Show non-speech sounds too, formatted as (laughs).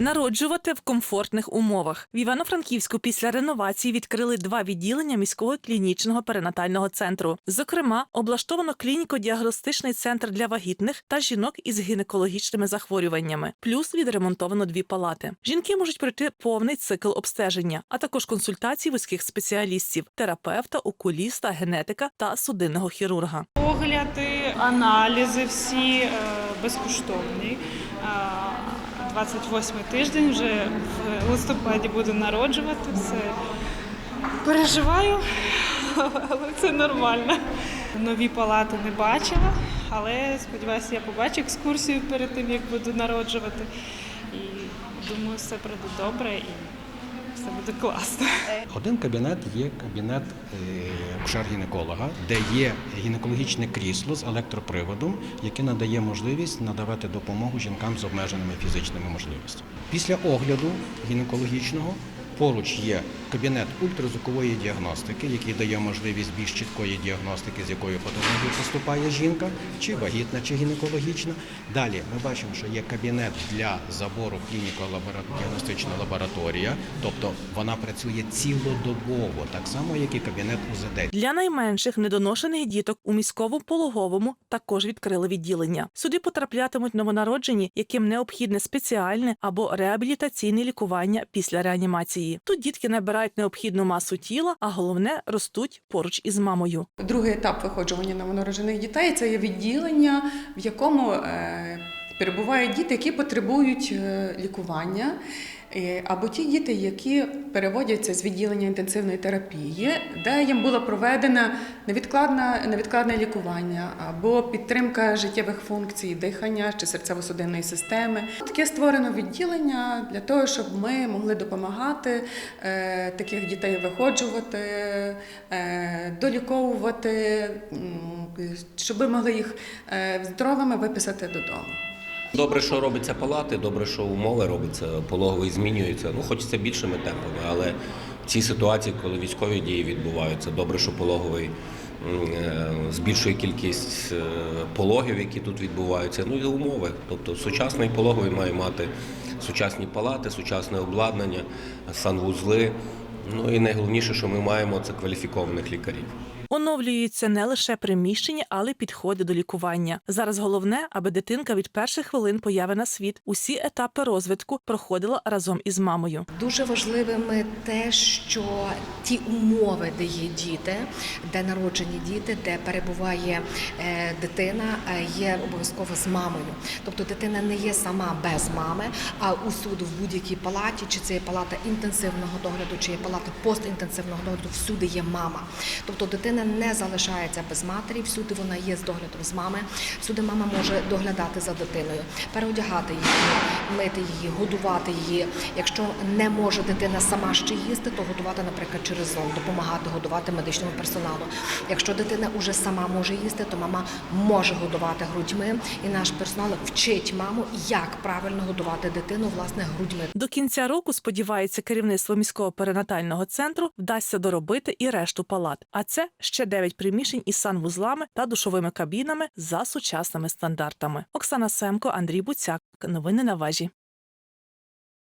Народжувати в комфортних умовах в Івано-Франківську після реновації відкрили два відділення міського клінічного перинатального центру. Зокрема, облаштовано клініко-діагностичний центр для вагітних та жінок із гінекологічними захворюваннями. Плюс відремонтовано дві палати. Жінки можуть пройти повний цикл обстеження, а також консультації вузьких спеціалістів: терапевта, окуліста, генетика та судинного хірурга. Огляди, аналізи всі е, безкоштовні. Е, 28 тиждень вже в листопаді буду народжувати все. Переживаю, (laughs) але це нормально. Нові палати не бачила, але сподіваюся, я побачу екскурсію перед тим, як буду народжувати. І думаю, все пройде добре і буде класно. Один кабінет є кабінет е, акушер-гінеколога, де є гінекологічне крісло з електроприводом, яке надає можливість надавати допомогу жінкам з обмеженими фізичними можливостями. Після огляду гінекологічного поруч є кабінет ультразвукової діагностики, який дає можливість більш чіткої діагностики, з якою патологією поступає жінка, чи вагітна, чи гінекологічна. Далі ми бачимо, що є кабінет для забору клініко-діагностична лабораторія, тобто вона працює цілодобово, так само як і кабінет УЗД. Для найменших недоношених діток у міському пологовому також відкрили відділення. Сюди потраплятимуть новонароджені, яким необхідне спеціальне або реабілітаційне лікування після реанімації. Тут дітки набирають необхідну масу тіла, а головне ростуть поруч із мамою. Другий етап виходжування новонароджених дітей це є відділення, в якому е, перебувають діти, які потребують е, лікування. Е, Або ті діти, які переводяться з відділення інтенсивної терапії, де їм було проведено невідкладне, невідкладне лікування або підтримка життєвих функцій, дихання чи серцево-судинної системи. Таке створено відділення для того, щоб ми могли допомагати е, таких дітей виходжувати, е, доліковувати, щоб ми могли їх здоровими виписати додому. Добре, що робиться палати, добре, що умови робиться, пологовий змінюється. Ну, хочеться більшими темпами, але в цій ситуації, коли військові дії відбуваються, добре, що пологовий е, збільшує кількість е, пологів, які тут відбуваються. Ну і умови. Тобто сучасний пологовий має мати сучасні палати, сучасне обладнання, санвузли. Ну і найголовніше, що ми маємо, це кваліфікованих лікарів. Оновлюються не лише приміщення, але й підходи до лікування. Зараз головне, аби дитинка від перших хвилин появи на світ усі етапи розвитку проходила разом із мамою. Дуже важливими те, що ті умови, де є діти, де народжені діти, де перебуває е, дитина, е, є обов'язково з мамою. Тобто дитина не є сама без мами, а усюди в будь-якій палаті, чи це є палата інтенсивного догляду, чи є палата постінтенсивного догляду, всюди є мама. Тобто дитина не залишається без матері, всюди вона є з доглядом з мами. Всюди мама може доглядати за дитиною, переодягати її, мити її, годувати її. Якщо не може дитина сама ще їсти, то годувати, наприклад, через зон, допомагати годувати медичному персоналу. Якщо дитина уже сама може їсти, то мама може годувати грудьми, і наш персонал вчить маму, як правильно годувати дитину власне грудьми. До кінця року сподівається керівництво міського перинатального центру вдасться доробити і решту палат. А це ще 9 приміщень із санвузлами та душовими кабінами за сучасними стандартами. Оксана Семко, Андрій Буцяк. Новини на вежі.